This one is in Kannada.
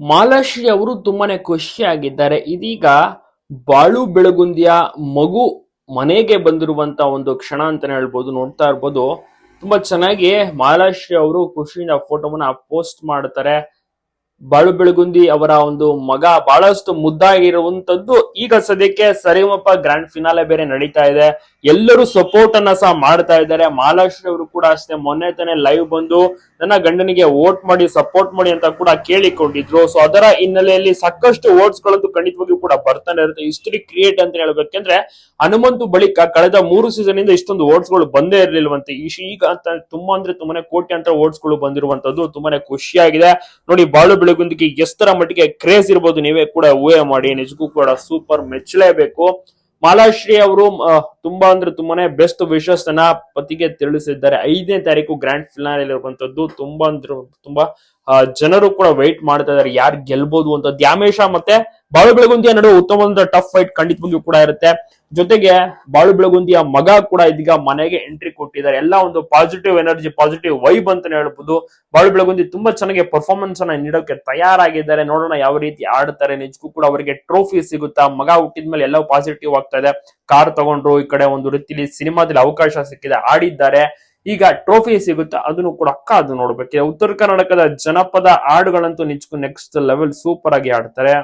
ಮಾಲಾಶ್ರೀ ಅವರು ತುಂಬಾನೇ ಖುಷಿಯಾಗಿದ್ದಾರೆ ಇದೀಗ ಬಾಳು ಬೆಳಗುಂದಿಯ ಮಗು ಮನೆಗೆ ಬಂದಿರುವಂತ ಒಂದು ಕ್ಷಣ ಅಂತಾನೆ ಹೇಳ್ಬೋದು, ನೋಡ್ತಾ ಇರ್ಬೋದು. ತುಂಬಾ ಚೆನ್ನಾಗಿ ಮಾಲಾಶ್ರೀ ಅವರು ಖುಷಿಯಿಂದ ಫೋಟೋವನ್ನ ಪೋಸ್ಟ್ ಮಾಡ್ತಾರೆ. ಬಾಳು ಬೆಳಗುಂದಿ ಅವರ ಒಂದು ಮಗ ಬಹಳಷ್ಟು ಮುದ್ದಾಗಿರುವಂತದ್ದು ಈಗ ಸದ್ಯಕ್ಕೆ ಸರಿಮಪ್ಪ ಗ್ರ್ಯಾಂಡ್ ಫಿನಾಲೆ ಬೇರೆ ನಡೀತಾ ಇದೆ. ಎಲ್ಲರೂ ಸಪೋರ್ಟ್ ಅನ್ನ ಸಹ ಮಾಡ್ತಾ ಇದ್ದಾರೆ. ಮಹಾಲಕ್ಷ್ಮಿ ಅವರು ಕೂಡ ಅಷ್ಟೇ ಮೊನ್ನೆ ತಾನೇ ಲೈವ್ ಬಂದು ನನ್ನ ಗಂಡನಿಗೆ ವೋಟ್ ಮಾಡಿ ಸಪೋರ್ಟ್ ಮಾಡಿ ಅಂತ ಕೂಡ ಕೇಳಿಕೊಂಡಿದ್ರು. ಸೊ ಅದರ ಹಿನ್ನೆಲೆಯಲ್ಲಿ ಸಾಕಷ್ಟು ವೋಟ್ಸ್ ಗಳಂತೂ ಖಂಡಿತವಾಗಿಯೂ ಕೂಡ ಬರ್ತಾನೆ ಇರುತ್ತೆ. ಹಿಸ್ಟ್ರಿ ಕ್ರಿಯೇಟ್ ಅಂತ ಹೇಳ್ಬೇಕಂದ್ರೆ ಹನುಮಂತು ಬಳಿಕ ಕಳೆದ ಮೂರು ಸೀಸನ್ ಇಂದ ಇಷ್ಟೊಂದು ವೋಟ್ಸ್ಗಳು ಬಂದೇ ಇರಲಿಲ್ವಂತೆ. ಈಗ ಅಂತ ತುಂಬಾ ಅಂದ್ರೆ ತುಂಬಾನೇ ಕೋಟಿ ಅಂತ ವೋಟ್ಸ್ಗಳು ಬಂದಿರುವಂತದ್ದು ತುಂಬಾನೇ ಖುಷಿಯಾಗಿದೆ. ನೋಡಿ, ಬಾಳು ಬೆಳಗುಂದಿಗೆ ಎಷ್ಟರ ಮಟ್ಟಿಗೆ ಕ್ರೇಜ್ ಇರ್ಬೋದು, ನೀವೇ ಕೂಡ ಊಹೆ ಮಾಡಿ. ನಿಜಕ್ಕೂ ಕೂಡ ಸೂಪರ್ ಮೆಚ್ಚಲೇಬೇಕು. ಮಾಲಾಶ್ರೀ ಅವರು ತುಂಬಾ ಅಂದ್ರೆ ತುಂಬಾನೇ ಬೆಸ್ಟ್ ವಿಶಸ್ ಅನ್ನ ಪತಿಗೆ ತಿಳಿಸಿದ್ದಾರೆ. ಐದನೇ ತಾರೀಕು ಗ್ರ್ಯಾಂಡ್ ಫಿನಾಲ್ ಇರುವಂತದ್ದು ತುಂಬಾ ಅಂದ್ರೆ ತುಂಬಾ ಜನರು ಕೂಡ ವೈಟ್ ಮಾಡ್ತಾ ಇದಾರೆ ಯಾರು ಗೆಲ್ಬಹುದು ಅಂತ ದ್ಯಾಮೇಶ ಮತ್ತೆ ಬಾಳು ಬೆಳಗುಂದಿಯ ನಡುವೆ ಉತ್ತಮವಾದ ಟಫ್ ಫೈಟ್ ಖಂಡಿತವಾಗಿಯೂ ಕೂಡ ಇರುತ್ತೆ. ಜೊತೆಗೆ ಬಾಳು ಬೆಳಗುಂದಿಯ ಮಗ ಕೂಡ ಇದೀಗ ಮನೆಗೆ ಎಂಟ್ರಿ ಕೊಟ್ಟಿದ್ದಾರೆ. ಎಲ್ಲ ಒಂದು ಪಾಸಿಟಿವ್ ಎನರ್ಜಿ ಪಾಸಿಟಿವ್ ವೈಬ್ ಅಂತಾನೆ ಹೇಳ್ಬೋದು. ಬಾಳು ಬೆಳಗುಂದಿ ತುಂಬಾ ಚೆನ್ನಾಗಿ ಪರ್ಫಾರ್ಮೆನ್ಸ್ ಅನ್ನ ನೀಡೋಕೆ ತಯಾರಾಗಿದ್ದಾರೆ. ನೋಡೋಣ ಯಾವ ರೀತಿ ಆಡ್ತಾರೆ. ನಿಜಕ್ಕೂ ಕೂಡ ಅವರಿಗೆ ಟ್ರೋಫಿ ಸಿಗುತ್ತಾ? ಮಗ ಹುಟ್ಟಿದ್ಮೇಲೆ ಎಲ್ಲವೂ ಪಾಸಿಟಿವ್ ಆಗ್ತಾ ಇದೆ. ಕಾರ್ ತಗೊಂಡ್ರು, ಈ ಕಡೆ ಒಂದು ರೀತಿಲಿ ಸಿನಿಮಾದಲ್ಲಿ ಅವಕಾಶ ಸಿಕ್ಕಿದೆ, ಆಡಿದ್ದಾರೆ. ಈಗ ಟ್ರೋಫಿ ಸಿಗುತ್ತಾ? ಅದನ್ನು ಕೂಡ ಅಕ್ಕ ಅದು ನೋಡ್ಬೇಕು. ಉತ್ತರ ಕರ್ನಾಟಕದ ಜನಪದ ಹಾಡುಗಳಂತೂ ನಿಜಕ್ಕೂ ನೆಕ್ಸ್ಟ್ ಲೆವೆಲ್ ಸೂಪರ್ ಆಗಿ ಆಡ್ತಾರೆ